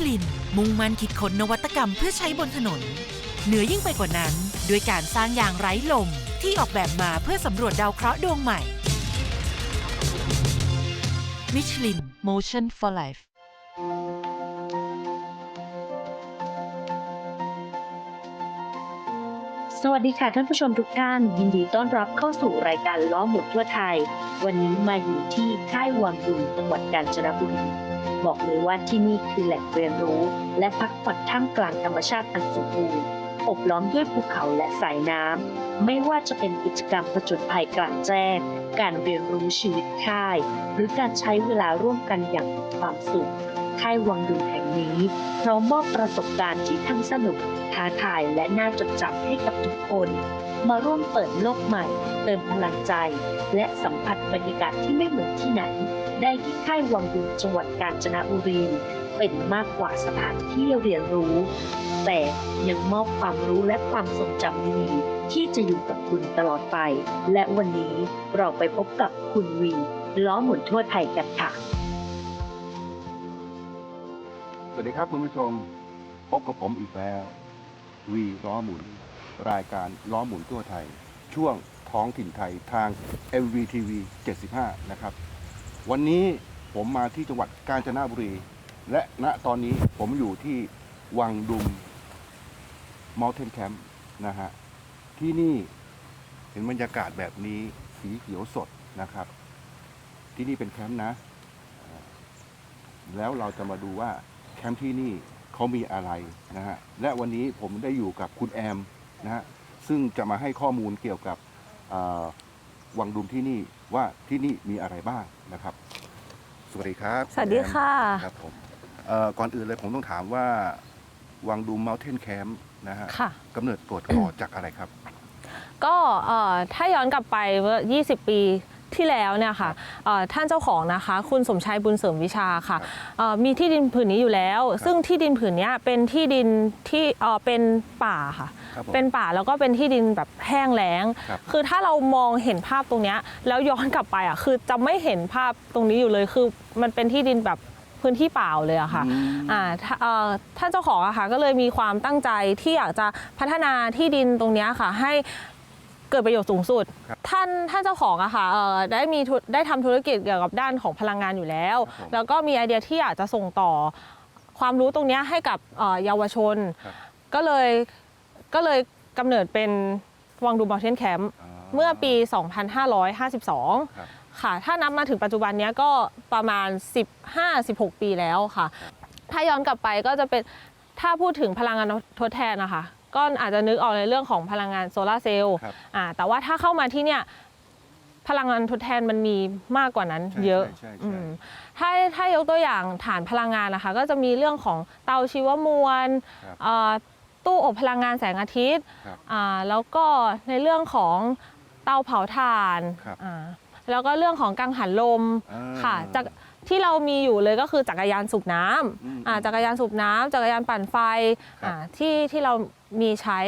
กลิน มุ่งมั่นคิดค้นนวัตกรรมเพื่อใช้บนถนน เหนือยิ่งไปกว่านั้นด้วยการสร้างยางไร้ลม ที่ออกแบบมาเพื่อสำรวจดาวเคราะห์ดวงใหม่มิชลิน Motion for Life สวัสดีค่ะท่านผู้ชมทุกท่าน ยินดีต้อนรับเข้าสู่รายการล้อหมุนทั่วไทย วันนี้มาอยู่ที่ค่ายวังดุงจังหวัดกาญจนบุรี บอกเลยว่าที่นี่คือแหล่งเรียนรู้ และพักผ่อนท่ามกลางธรรมชาติอันสมบูรณ์อบล้อมด้วยภูเขาและสายน้ำ ไม่ว่าจะเป็นกิจกรรมผจญภัยกลางแจ้ง การเรียนรู้ชีวิตค่าย หรือการใช้เวลาร่วมกันอย่างมีความสุข ค่ายวังดุแห่งนี้พร้อมมอบประสบการณ์ที่ทั้งสนุกท้าทายและน่าจดจำให้กับทุกคน มาร่วมเปิดโลกใหม่ เติมพลังใจ และสัมผัสบรรยากาศที่ไม่เหมือนที่ไหน ได้ที่ค่ายวังดุงจังหวัดกาญจนบุรีเป็นมากกว่าสถานที่เรียนรู้ แต่ยังมอบความรู้และความทรงจำดีที่จะอยู่กับคุณตลอดไป และวันนี้เราไปพบกับคุณวีล้อหมุนทั่วไทยกันค่ะ สวัสดีครับคุณผู้ชม พบกับผมอีกแล้ว วีล้อหมุน รายการล้อหมุนทั่วไทย ช่วงท้องถิ่นไทยทาง MVTV 75 นะครับ วันนี้ผมมาที่จังหวัดกาญจนบุรี และณตอนนี้ผมอยู่ที่วังดุม Mountain Camp นะฮะ ที่นี่เห็นบรรยากาศแบบนี้สีเขียวสดนะครับ ที่นี่เป็นแคมป์นะ แล้วเราจะมาดูว่าแคมป์ที่นี่เขามีอะไรนะฮะ และวันนี้ผมได้อยู่กับคุณแอม นะฮะซึ่งจะมาให้ข้อมูลเกี่ยวกับเอ่อวังดุมที่นี่ว่าที่นี่มีอะไรบ้างนะครับ สวัสดีครับสวัสดีค่ะณแอมครับผมเอ่อก่อนอื่นเลยผมต้องถามว่า วังดุม Mountain Camp นะฮะค่ะ กำเนิดตัวก่อจากอะไรครับ ก็เอ่อถ้าย้อนกลับไปเมื่อ 20 ปี ที่แล้วเนี่ยค่ะเอ่อท่านเจ้าของนะคะ คุณสมชายบุญเสริมวิชาค่ะครับเอ่อมีที่ดินผืนนี้อยู่แล้ว ซึ่งที่ดินผืนเนี้ยเป็นที่ดินที่เอ่อเป็นป่าค่ะ ครับผมเป็นป่าแล้วก็เป็นที่ดินแบบแห้งแล้ง ครับ คือถ้าเรามองเห็นภาพตรงเนี้ยแล้วย้อนกลับไปอะคือจะไม่เห็นภาพตรงนี้อยู่เลยคือมันเป็นที่ดินแบบพื้นที่เปล่าเลยอะค่ะอืมอ่าถ้าเอ่อท่านเจ้าของอะค่ะก็เลยมีความตั้งใจที่อยากจะพัฒนาที่ดินตรงเนี้ยค่ะให้ เกิดประโยชน์สูงสุดครับท่านท่านเจ้าของอะค่ะเอ่อได้มีธุได้ทำธุรกิจเกี่ยวกับด้านของพลังงานอยู่แล้วครับผมแล้วก็มีไอเดียที่อยากจะส่งต่อความรู้ตรงเนี้ยให้กับเอ่อเยาวชนครับก็เลยก็เลยกำเนิดเป็นวังดูมอเทนแคมป์เมื่อปี 2552ครับค่ะ ถ้านับมาถึงปัจจุบันเนี้ยก็ประมาณ 15-16 ปีแล้วค่ะ ถ้าย้อนกลับไปก็จะเป็นถ้าพูดถึงพลังงานทดแทนนะคะ ก็อาจจะนึกออกในเรื่องของพลังงานโซลาร์เซลล์ครับอ่าแต่ว่าถ้าเข้ามาที่เนี่ยพลังงานทดแทนมันมีมากกว่านั้นใช่เยอะใช่ใช่ อืมถ้าถ้ายกตัวอย่างฐานพลังงานนะคะ ก็จะมีเรื่องของเตาชีวมวลครับ เอ่อตู้อบพลังงานแสงอาทิตย์ครับ อ่าแล้วก็ในเรื่องของเตาเผาถ่านครับอ่าแล้วก็เรื่องของกังหันลมอ่า ค่ะจาก ที่เรามีอยู่เลยก็คือจักรยานสูบน้ำอืมอ่าจักรยานสูบน้ำจักรยานปั่นไฟครับ อ่าที่ที่เรามีใช้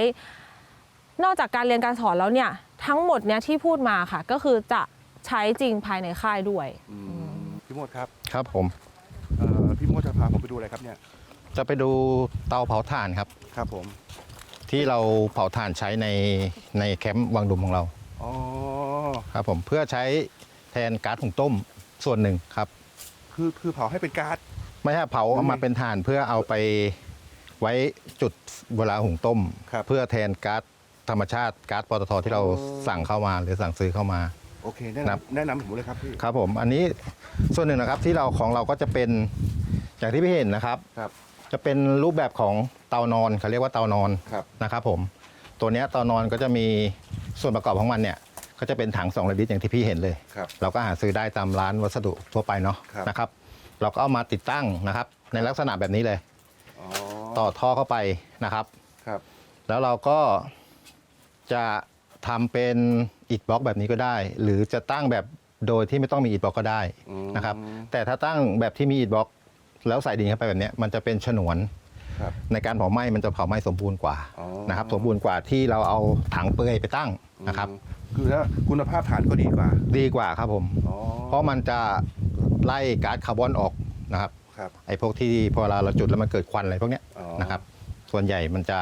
นอกจากการเรียนการสอนแล้วเนี่ยทั้งหมดเนี่ยที่พูดมาค่ะ ก็คือจะใช้จริงภายในค่ายด้วย อืมพี่โมดครับครับผมเอ่อพี่โมดจะพาผมไปดูอะไรครับเนี่ยจะไปดูเตาเผาถ่านครับ ครับผมที่เราเผาถ่านใช้ในในแคมป์วังดุมของเราอ๋อครับผมเพื่อใช้แทนก๊าซหุงต้มส่วนหนึ่งครับ คือคือเผาให้เป็นก๊าซ ไม่ใช่เผาเอามาเป็นถ่านเพื่อเอาไปไว้จุดเวลาหุงต้ม ครับเพื่อแทนก๊าซธรรมชาติก๊าซปตทที่เราอ๋อ สั่งเข้ามาหรือสั่งซื้อเข้ามา โอเคแนะครับ นำแนะนำผมเลยครับพี่ ครับผมอันนี้ส่วนหนึ่งนะครับที่เราของเราก็จะเป็นอย่างที่พี่เห็นนะครับ ครับ จะเป็นรูปแบบของเตานอนเขาเรียกว่าเตานอนครับ นะครับผมตัวเนี้ยเตานอนก็จะมีส่วนประกอบของมันเนี่ย ก็จะเป็นถัง2ลิตรอย่างที่พี่เห็นเลย ครับ เราก็หาซื้อได้ตามร้านวัสดุทั่วไปเนาะครับ นะครับ เราก็เอามาติดตั้งนะครับ ในลักษณะแบบนี้เลย อ๋อต่อท่อเข้าไปนะครับ ครับแล้วเราก็จะทำเป็นอิฐบล็อกแบบนี้ก็ได้ หรือจะตั้งแบบโดยที่ไม่ต้องมีอิฐบล็อกก็ได้อืมนะครับ แต่ถ้าตั้งแบบที่มีอิฐบล็อก แล้วใส่ดินเข้าไปแบบเนี้ยมันจะเป็นฉนวน ครับ ในการเผาไหม้มันจะเผาไหม้สมบูรณ์กว่าอ๋อนะครับ สมบูรณ์กว่าที่เราเอาถังเปลือยไปตั้งนะครับ อืม คือแล้วคุณภาพฐานก็ดีกว่า ดีกว่าครับผม อ๋อ เพราะมันจะไล่ก๊าซคาร์บอนออกนะครับครับไอ้พวกที่พอเวลาเราจุดแล้วมันเกิดควันอะไรพวกเนี้ยอ๋อ นะครับ ส่วนใหญ่มันจะ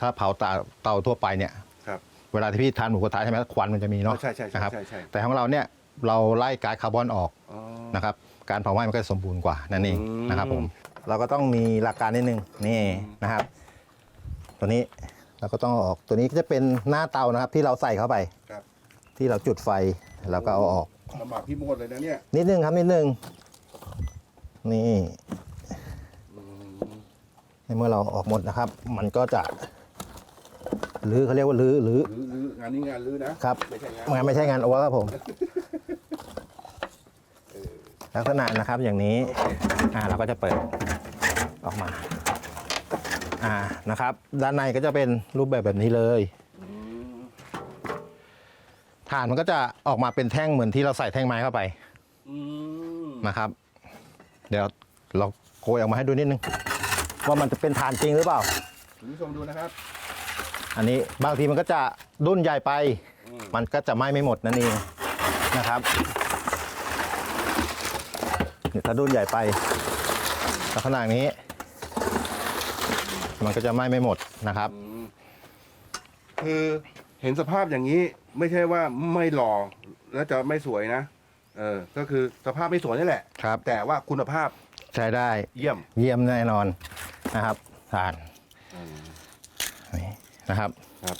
ถ้าเผาเตาเตาทั่วไปเนี่ย ครับ เวลาที่พี่ทานหมูกระทะใช่ไหมควันมันจะมีเนาะใช่ใช่ใช่นะครับใช่ใช่ แต่ของเราเนี่ยเราไล่ก๊าซคาร์บอนออกอ๋อ นะครับ การเผาไหม้มันก็จะสมบูรณ์กว่านั่นเองอืม นะครับผมเราก็ต้องมีหลักการนิดนึงนี่นะครับ ตัวนี้ เราก็ต้องเอาออกตัวนี้ก็จะเป็นหน้าเตานะครับ ที่เราใส่เข้าไปครับ ที่เราจุดไฟเราก็เอาออกลำบากพี่โมดเลยนะเนี่ยนิดนึงครับนิดนึงนี่อืมในเมื่อเราออกหมดนะครับ มันก็จะลื้อเขาเรียกว่าลื้อลื้อลื้อลื้องานนี้งานลื้อนะครับไม่ใช่งานงานไม่ใช่งานโอเวอร์ครับผมลักษณะนะครับอย่างนี้ อ่าเราก็จะเปิดออกมา อ่านะครับ ด้านในก็จะเป็นรูปแบบแบบนี้เลยอืมฐานมันก็จะออกมาเป็นแท่งเหมือนที่เราใส่แท่งไม้เข้าไปอืมนะครับ เดี๋ยวเราโกยออกมาให้ดูนิดนึง ว่ามันจะเป็นฐานจริงหรือเปล่าคุณผู้ชมดูนะครับ อันนี้บางทีมันก็จะดุนใหญ่ไปอืมมันก็จะไหม้ไม่หมดนั่นเองนะครับเนี่ยถ้าดุนใหญ่ไปลักษณะนี้ มันก็จะไหม้ไม่หมดนะครับอืมคือเห็นสภาพอย่างนี้ไม่ใช่ว่าไม่หล่อแล้วจะไม่สวยนะ เออ ก็คือสภาพไม่สวยนี่แหละ ครับ แต่ว่าคุณภาพใช้ได้เยี่ยม เยี่ยมแน่นอนนะครับฐานอืมนี่นะครับ ครับ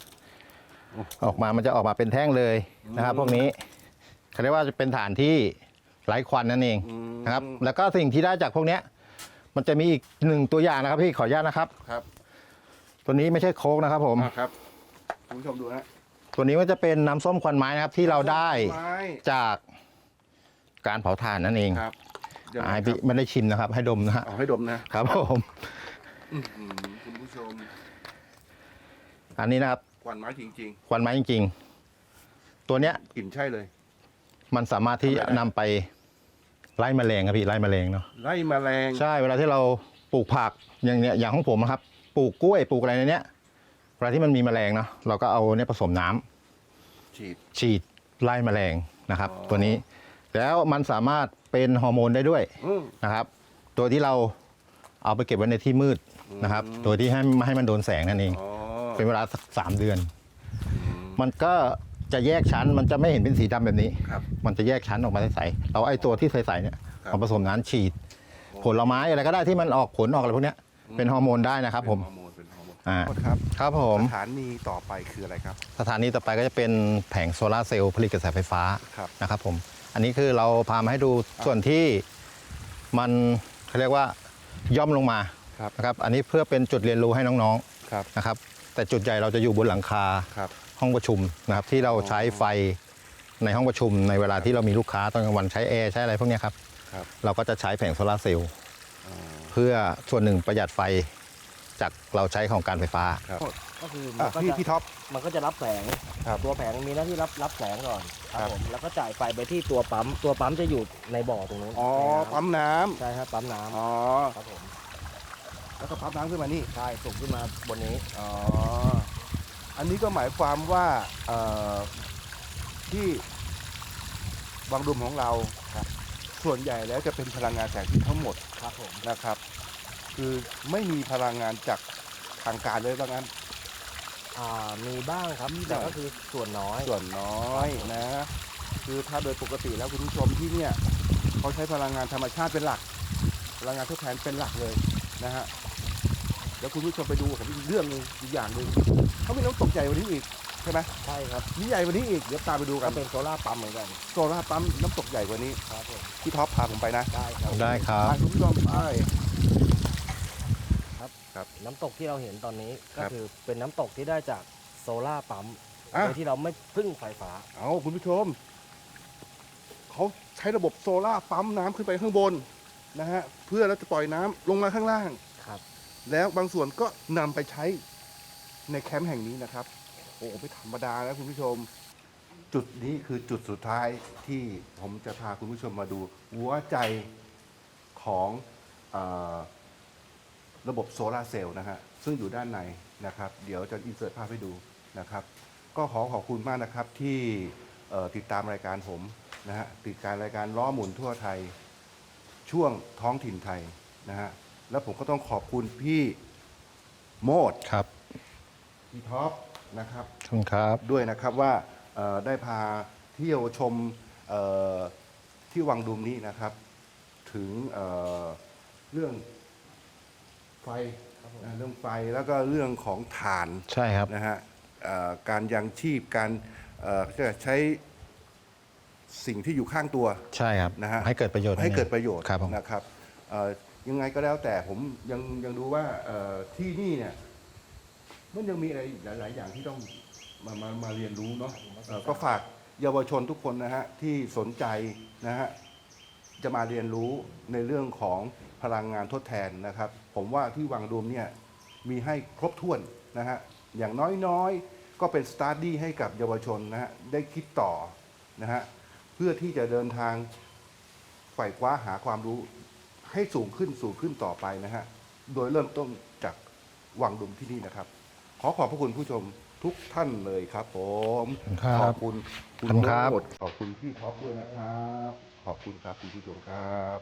ออกมามันจะออกมาเป็นแท่งเลยนะครับ พวกนี้เขาเรียกว่าจะเป็นฐานที่ไร้ควันนั่นเองอืมนะครับ แล้วก็สิ่งที่ได้จากพวกเนี้ย มันจะมีอีกหนึ่งตัวอย่างนะครับพี่ขออนุญาตนะครับ ครับตัวนี้ไม่ใช่โค้กนะครับ ผม อะครับคุณผู้ชมดูนะตัวนี้ก็จะเป็นน้ำส้มควันไม้นะครับ ที่เราได้ไม้จากการเผาถ่านนั่นเองครับเดี๋ยวอ่าให้นะคพี่รับไม่ได้ชิมนะครับ ให้ดมนะฮะเอาให้ดมนะครับผมอื้อหือคุณผู้ชมอันนี้นะครับควันไม้จริง ควันไม้จริง ๆ ตัวเนี้ยๆกลิ่นใช่เลย มันสามารถที่จะทำอะไรนำไป ไล่แมลงครับพี่ไล่แมลงเนาะไล่แมลงใช่เวลาที่เราปลูกผักอย่างเนี้ยอย่างของผมนะครับ ปลูกกล้วยปลูกอะไรในเนี้ยเวลาที่มันมีแมลงเนาะเราก็เอาเนี่ยผสมน้ำฉีดฉีดไล่แมลงนะครับอ๋อตัวนี้ แล้วมันสามารถเป็นฮอร์โมนได้ด้วยอืมนะครับโดยที่เราเอาไปเก็บไว้ในที่มืดนะครับอืมโดยที่ให้ไม่ให้มันโดนแสงนั่นเองอ๋อเป็นเวลาสักสามเดือนอืมมันก็ จะแยกชั้นมันจะไม่เห็นเป็นสีดำแบบนี้ ครับ มันจะแยกชั้นออกมาใสๆเราไอ้ตัวที่ใสๆเนี่ยครับ เอาผสมน้ำฉีด ผลไม้อะไรก็ได้ที่มันออกผลออกอะไรพวกเนี้ยเป็นฮอร์โมนได้นะครับผมเป็นฮอร์โมนเป็นฮอร์โมนอ่าโทษครับครับผมสถานีต่อไปคืออะไรครับ สถานีต่อไปก็จะเป็นแผงโซลาร์เซลล์ผลิตกระแสไฟฟ้าครับนะครับผมอันนี้คือเราพามาให้ดูส่วนที่มันเขาเรียกว่าย่อมลงมาครับ นะครับอันนี้เพื่อเป็นจุดเรียนรู้ให้น้องครับๆนะครับแต่จุดใหญ่เราจะอยู่บนหลังคา ครับ ห้องประชุมนะครับที่เราใช้ไฟในห้องประชุมในเวลาที่เรามีลูกค้าตอนกลางวันใช้แอร์ใช้อะไรพวกเนี้ยครับครับ เราก็จะใช้แผงโซลาร์เซลล์อ๋อเพื่อส่วนหนึ่งประหยัดไฟจากเราใช้ของการไฟฟ้า ครับ ก็คือมัอะนก็พี่จะพี่ท็อป มันก็จะรับแสงครับตัวแผงมีหน้าที่รับรับแสงก่อนคครัรับบผมแล้วก็จ่ายไฟไปที่ตัวปั๊ม ตัวปั๊มจะอยู่ในบ่อตรงนู้นอ๋อในน้ำปั๊มน้ำใช่ครับปั๊มน้อ๋อำครับผมแล้วก็ปั๊มน้ำขึ้นมานี่ใช่ส่งขึ้นมาบนนี้อ๋อ อันนี้ก็หมายความว่าเอ่อที่บางดุมของเราครับส่วนใหญ่แล้วจะเป็นพลังงานแสงอาทิตย์ทั้งหมดครับผมนะครับ คือไม่มีพลังงานจากทางการเลยว่างั้น อ่ามีบ้างครับมีแต่บ้างก็คือส่วนน้อย ส่วนน้อยนะ คือถ้าโดยปกติแล้วคุณผู้ชมที่เนี่ยเขาใช้พลังงานธรรมชาติเป็นหลัก พลังงานทดแทนเป็นหลักเลยนะฮะ แล้วคุณผู้ชมไปดูผมอีกเรื่องหนึงอีกอย่างหนึ่งเขามีน้ำตกใหญ่กวันนี้อีกใช่ไหมใช่ครับมีใหญ่กวันนี้อีกเดี๋ยวตามไปดูกัก็นเป็นโซล่าร์ปั๊มเหมือนกันโซล่าร์ปั๊มน้ำตกใหญ่กว่านี้ครับผมพี่ท็อปพาผมไปนะได้ครับได้ครับไปคุณผู้ชมไป น้ำตกที่เราเห็นตอนนี้ก็ครับคือเป็นน้ำตกที่ได้จากโซล่าร์ปั๊มอะ โดยที่เราไม่พึ่งไฟฟ้าเอาคุณผู้ชมเขาใช้ระบบโซล่าร์ปั๊มน้ำขึ้นไปข้างบนนะฮะเพื่อแล้วจะปล่อยน้ำลงมาข้างล่าง ครับ แล้วบางส่วนก็นำไปใช้ในแคมป์แห่งนี้นะครับ โอ้โหไม่ธรรมดานะคุณผู้ชม จุดนี้คือจุดสุดท้ายที่ผมจะพาคุณผู้ชมมาดูหัวใจของอระบบโซลาร์เซลล์นะฮะซึ่งอยู่ด้านในนะครับ เดี๋ยวจะอินเสิร์ตภาพให้ดูนะครับ ก็ขอขอบคุณมากนะครับที่ติดตามรายการผมนะฮะติดการรายการล้อหมุนทั่วไทย ช่วงท้องถิ่นไทยนะฮะ แล้วผมก็ต้องขอบคุณพี่โมดครับพี่ท็อปนะครับ ขอบคุณครับ ด้วยนะครับว่าเอ่อได้พาเที่ยวชมเอ่อที่วังดุมนี้นะครับ ถึงเอ่อเรื่องไฟนะเรื่องไฟแล้วก็เรื่องของถ่านใช่ครับ นะฮะเอ่อการยังชีพการเอ่อจะใช้สิ่งที่อยู่ข้างตัว ใช่ครับ นะฮะให้เกิดประโยชน์ให้เกิดประโยชน์ครับผม นะครับเอ่อ ยังไงก็แล้วแต่ผมยังยังดูว่าที่นี่เนี่ยมันยังมีอะไรหลาย ๆ อย่างที่ต้องมามามาเรียนรู้เนาะก็ฝากเยาวชนทุกคนนะฮะที่สนใจนะฮะจะมาเรียนรู้ในเรื่องของพลังงานทดแทนนะครับ ผมว่าที่วังดุมเนี่ยมีให้ครบถ้วนนะฮะอย่างน้อยๆ ก็เป็นสตาร์ดี้ให้กับเยาวชนนะฮะได้คิดต่อนะฮะเพื่อที่จะเดินทางไขว่คว้าหาความรู้ ให้สูงขึ้นสูงขึ้นต่อไปนะฮะ โดยเริ่มต้นจากวังดุมที่นี่นะครับ ขอขอบพระคุณผู้ชมทุกท่านเลยครับผมครับขอบคุณคุณขอบคุณครับโมดขอบคุณพี่ท็อปด้วยนะครับ ขอบคุณครับคุณผู้ชมครับ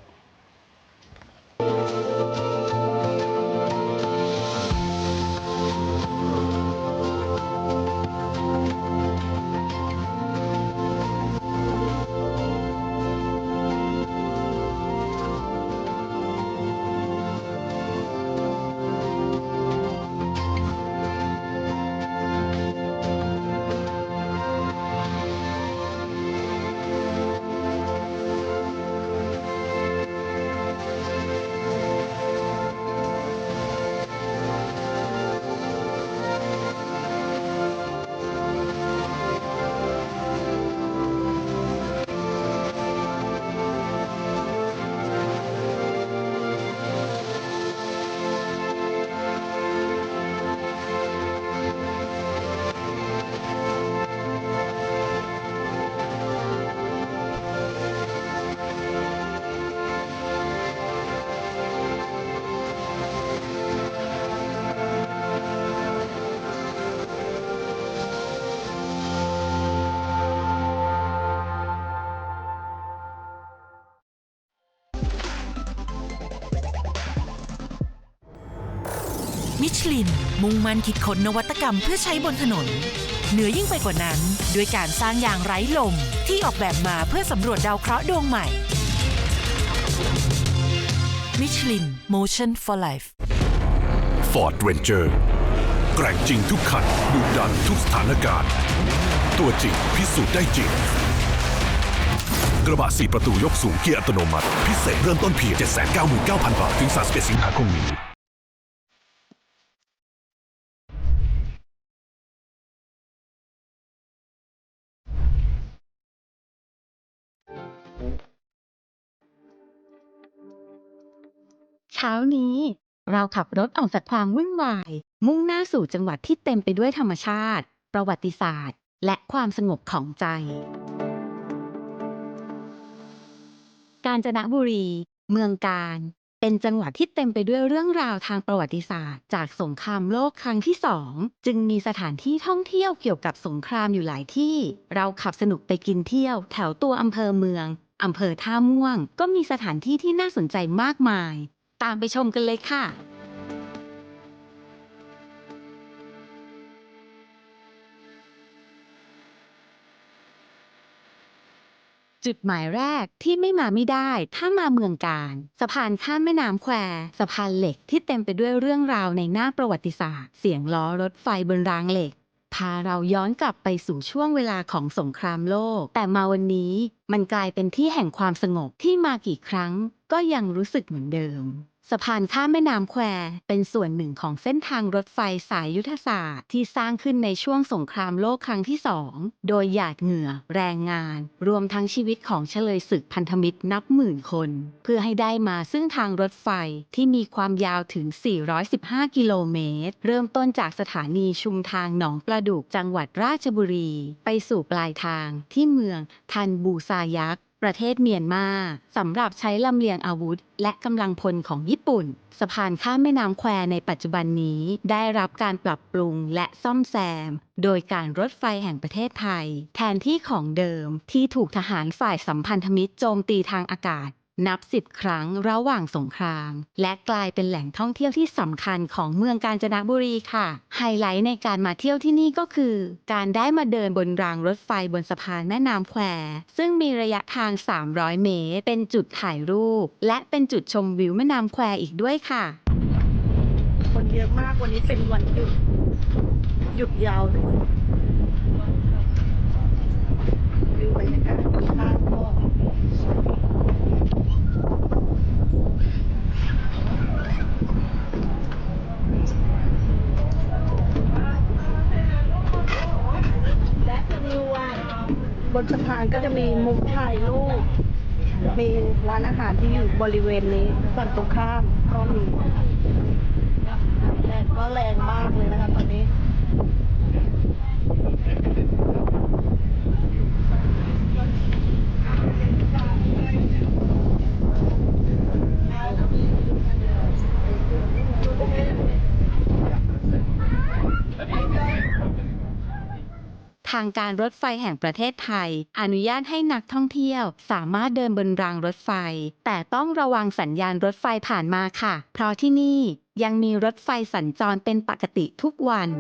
ชลิน มุ่งมั่นคิดค้นนวัตกรรมเพื่อใช้บนถนน เหนือยิ่งไปกว่านั้น ด้วยการสร้างยางไร้ลม ที่ออกแบบมาเพื่อสำรวจดาวเคราะห์ดวงใหม่มิชลิน Motion for Life Ford Ranger แกร่งจริงทุกคันดุดันทุกสถานการณ์ ตัวจริงพิสูจน์ได้จริง กระบะ4ประตูยกสูงเกียร์อัตโนมัติ พิเศษเริ่มต้นเพียง 799,000 บาท ถึง31สิงหาคมนี้ เช้านี้ เราขับรถออกจากความวุ่นวาย มุ่งหน้าสู่จังหวัดที่เต็มไปด้วยธรรมชาติ ประวัติศาสตร์ และความสงบของใจ กาญจนบุรี เมืองการ เป็นจังหวัดที่เต็มไปด้วยเรื่องราวทางประวัติศาสตร์ จากสงครามโลกครั้งที่สอง จึงมีสถานที่ท่องเที่ยวเกี่ยวกับสงครามอยู่หลายที่ เราขับสนุกไปกินเที่ยว แถวตัวอำเภอเมืองอำเภอท่าม่วงก็มีสถานที่ที่น่าสนใจมากมาย ตามไปชมกันเลยค่ะจุดหมายแรกที่ไม่มาไม่ได้ ถ้ามาเมืองการ สะพานข้ามแม่น้ำแควสะพานเหล็กที่เต็มไปด้วยเรื่องราวในหน้าประวัติศาสตร์ เสียงล้อรถไฟบนรางเหล็ก พาเราย้อนกลับไปสู่ช่วงเวลาของสงครามโลก แต่มาวันนี้มันกลายเป็นที่แห่งความสงบที่มากี่ครั้ง ก็ยังรู้สึกเหมือนเดิม สะพานข้ามแม่น้ำแควเป็นส่วนหนึ่งของเส้นทางรถไฟสายยุทธศาสตร์ที่สร้างขึ้นในช่วงสงครามโลกครั้งที่สอง โดยหยาดเหงื่อ แรงงาน รวมทั้งชีวิตของเฉลยศึกพันธมิตรนับหมื่นคน เพื่อให้ได้มาซึ่งทางรถไฟที่มีความยาวถึง 415 กิโลเมตร เริ่มต้นจากสถานีชุมทางหนองประดุกจังหวัดราชบุรี ไปสู่ปลายทางที่เมืองทันบูซายัก ประเทศเมียนมาสำหรับใช้ลำเลียงอาวุธ และกำลังพลของญี่ปุ่น สะพานข้ามแม่น้ำแควในปัจจุบันนี้ได้รับการปรับปรุงและซ่อมแซม โดยการรถไฟแห่งประเทศไทย แทนที่ของเดิมที่ถูกทหารฝ่ายสัมพันธมิตรโจมตีทางอากาศ นับสิบครั้งระหว่างสงคราม และกลายเป็นแหล่งท่องเที่ยวที่สำคัญของเมืองกาญจนบุรีค่ะ ไฮไลท์ในการมาเที่ยวที่นี่ก็คือ การได้มาเดินบนรางรถไฟบนสะพานแม่น้ำแคว ซึ่งมีระยะทาง 300 เมตร เป็นจุดถ่ายรูป และเป็นจุดชมวิวแม่น้ำแควอีกด้วยค่ะ คนเยอะมากวันนี้เป็นวันหยุดหยุดยาวด้วยวิวบรรยากาศดีมากก็และวิวอะ บนสะพานก็จะมีมุมถ่ายรูปมีร้านอาหารที่อยู่บริเวณนี้ฝั่งตรงข้ามก็มีแดดก็แรงมากเลยนะคะตอนนี้ ทางการรถไฟแห่งประเทศไทย อนุญาตให้นักท่องเที่ยว สามารถเดินบนรางรถไฟ แต่ต้องระวังสัญญาณรถไฟผ่านมาค่ะ เพราะที่นี่ยังมีรถไฟสัญจรเป็นปกติทุกวัน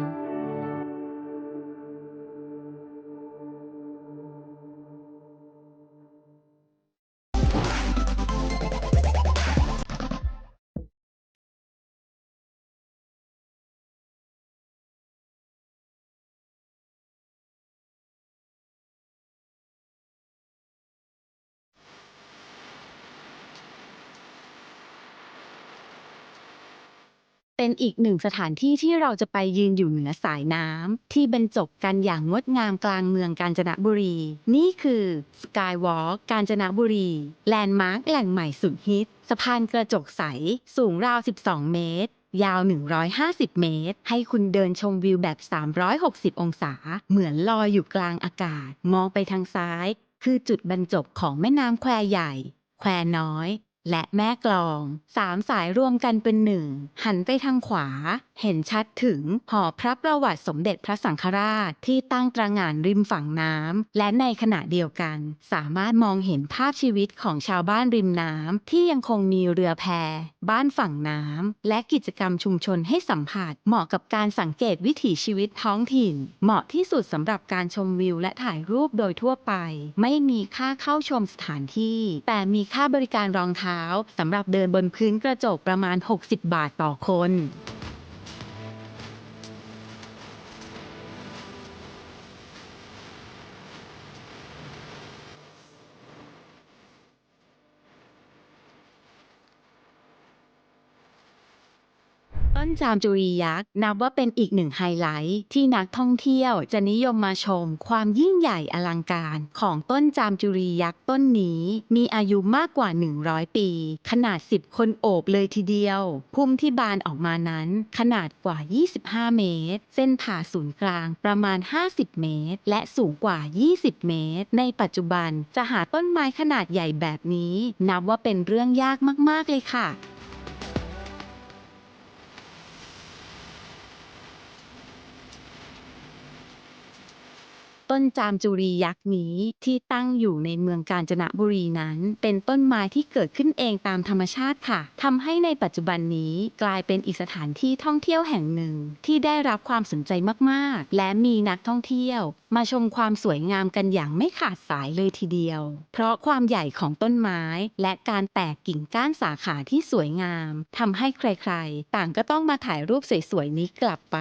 เป็นอีกหนึ่งสถานที่ที่เราจะไปยืนอยู่เหนือสายน้ำที่บรรจบกันอย่างงดงามกลางเมืองกาญจนบุรี นี่คือ Skywalk กาญจนบุรี แลนด์มาร์คแหล่งใหม่สุดฮิต สะพานกระจกใส สูงราว 12 เมตรยาว 150 เมตร ให้คุณเดินชมวิวแบบ 360 องศา เหมือนลอยอยู่กลางอากาศ มองไปทางซ้าย คือจุดบรรจบของแม่น้ำแควใหญ่ แควน้อย และแม่กลองสามสายรวมกันเป็นหนึ่ง หันไปทางขวา เห็นชัดถึงหอพระประวัติสมเด็จพระสังฆราชที่ตั้งตระหง่านริมฝั่งน้ำและในขณะเดียวกัน สามารถมองเห็นภาพชีวิตของชาวบ้านริมน้ำที่ยังคงมีเรือแพบ้านฝั่งน้ำและกิจกรรมชุมชนให้สัมผัส เหมาะกับการสังเกตวิถีชีวิตท้องถิ่น เหมาะที่สุดสำหรับการชมวิวและถ่ายรูปโดยทั่วไป ไม่มีค่าเข้าชมสถานที่ แต่มีค่าบริการรองเท้าสำหรับเดินบนพื้นกระจกประมาณ 60 บาทต่อคน จามจุรียักษ์นับว่าเป็นอีกหนึ่งไฮไลท์ที่นักท่องเที่ยวจะนิยมมาชม ความยิ่งใหญ่อลังการของต้นจามจุรียักษ์ต้นนี้ มีอายุมากกว่า 100 ปี ขนาด 10 คนโอบเลยทีเดียว พุ่มที่บานออกมานั้น ขนาดกว่า 25 เมตร เส้นผ่าศูนย์กลางประมาณ 50 เมตร และสูงกว่า 20 เมตร ในปัจจุบันจะหาต้นไม้ขนาดใหญ่แบบนี้ นับว่าเป็นเรื่องยากมาก ๆ เลยค่ะ ต้นจามจุรียักษ์นี้ที่ตั้งอยู่ในเมืองกาญจนบุรีนั้น เป็นต้นไม้ที่เกิดขึ้นเองตามธรรมชาติค่ะทำให้ในปัจจุบันนี้กลายเป็นอีกสถานที่ท่องเที่ยวแห่งหนึ่ง ที่ได้รับความสนใจมากๆ และมีนักท่องเที่ยว มาชมความสวยงามกันอย่างไม่ขาดสายเลยทีเดียว เพราะความใหญ่ของต้นไม้ และการแตกกิ่งก้านสาขาที่สวยงามทำให้ใครๆ ต่างก็ต้องมาถ่ายรูปสวยๆนี้กลับไป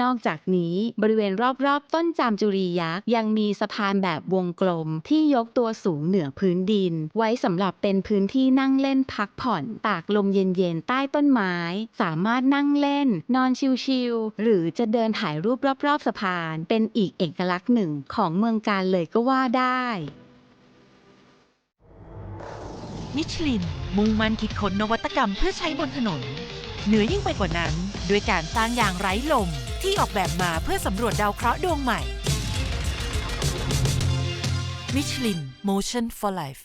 นอกจากนี้บริเวณรอบๆ ต้นจามจุรียักษ์ยังมีสะพานแบบวงกลมที่ยกตัวสูงเหนือพื้นดิน ไว้สำหรับเป็นพื้นที่นั่งเล่นพักผ่อน ตากลมเย็นๆ ใต้ต้นไม้ สามารถนั่งเล่น นอนชิลๆ หรือจะเดินถ่ายรูปรอบๆ สะพาน เป็นอีกเอกลักษณ์หนึ่งของเมืองการเลยก็ว่าได้มิชลิน มุ่งมั่นคิดค้นนวัตกรรมเพื่อใช้บนถนน เหนือยิ่งไปกว่านั้น ด้วยการสร้างยางไร้ลม ที่ออกแบบมาเพื่อสำรวจดาวเคราะห์ดวงใหม่ มิชลิน Motion for Life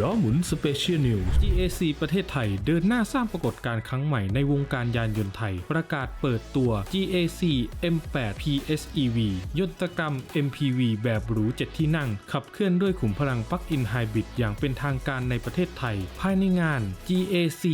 ล้อหมุนสเปเชียลนิวส์ GAC ประเทศไทยเดินหน้าสร้างปรากฏการณ์ครั้งใหม่ในวงการยานยนต์ไทย ประกาศเปิดตัว GAC M8 PSEV ยนตกรรม MPV แบบหรู7ที่นั่ง ขับเคลื่อนด้วยขุมพลังปลั๊กอินไฮบริดอย่างเป็นทางการในประเทศไทย ภายในงาน GAC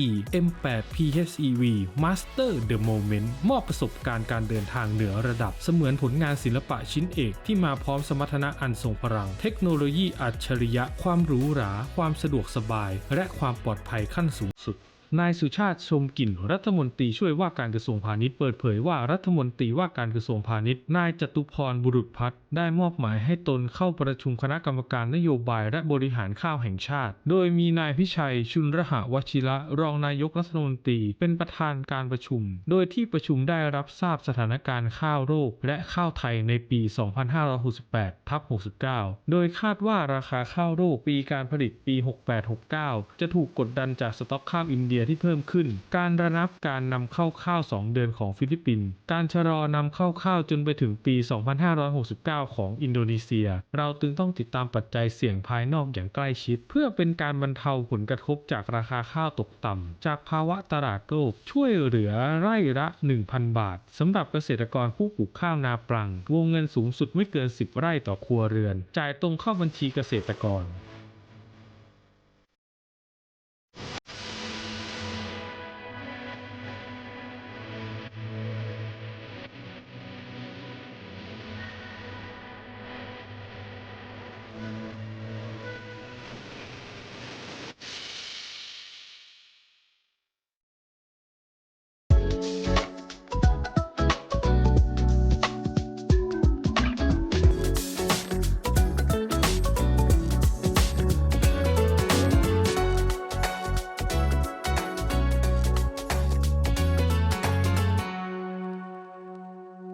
M8 PHEV Master the Moment มอบประสบการณ์การเดินทางเหนือระดับ เสมือนผลงานศิลปะชิ้นเอกที่มาพร้อมสมรรถนะอันทรงพลัง เทคโนโลยีอัจฉริยะความหรูหรา ความสะดวกสบายและความปลอดภัยขั้นสูงสุด นายสุชาติชมกลิ่นรัฐมนตรีช่วยว่าการกระทรวงพาณิชย์เปิดเผยว่ารัฐมนตรีว่าการกระทรวงพาณิชย์นายจตุพรบุรุษพัฒน์ได้มอบหมายให้ตนเข้าประชุมคณะกรรมการนโยบายและบริหารข้าวแห่งชาติ โดยมีนายพิชัยชุนรหวชิระรองนายกรัฐมนตรี เป็นประธานการประชุม โดยที่ประชุมได้รับทราบสถานการณ์ข้าวโรค และข้าวไทยในปี 2568ทับ69 โดยคาดว่าราคาข้าวโรคปีการผลิตปี 68-69 จะถูกกดดันจากสต็อกข้าวอินเดียที่เพิ่มขึ้น การระนับการนำเข้าข้าว 2 เดือนของฟิลิปปินส์ การชะลอนำเข้าข้าวจนไปถึงปี 2569 ของอินโดนีเซีย เราจึงต้องติดตามปัจจัยเสี่ยงภายนอกอย่างใกล้ชิด เพื่อเป็นการบรรเทาผลกระทบจากราคาข้าวตกต่ำ จากภาวะตลาดโลกช่วยเหลือไร่ละ 1,000 บาทสำหรับเกษตรกรผู้ปลูกข้าวนาปรัง วงเงินสูงสุดไม่เกิน 10 ไร่ต่อครัวเรือน จ่ายตรงเข้าบัญชีเกษตรกร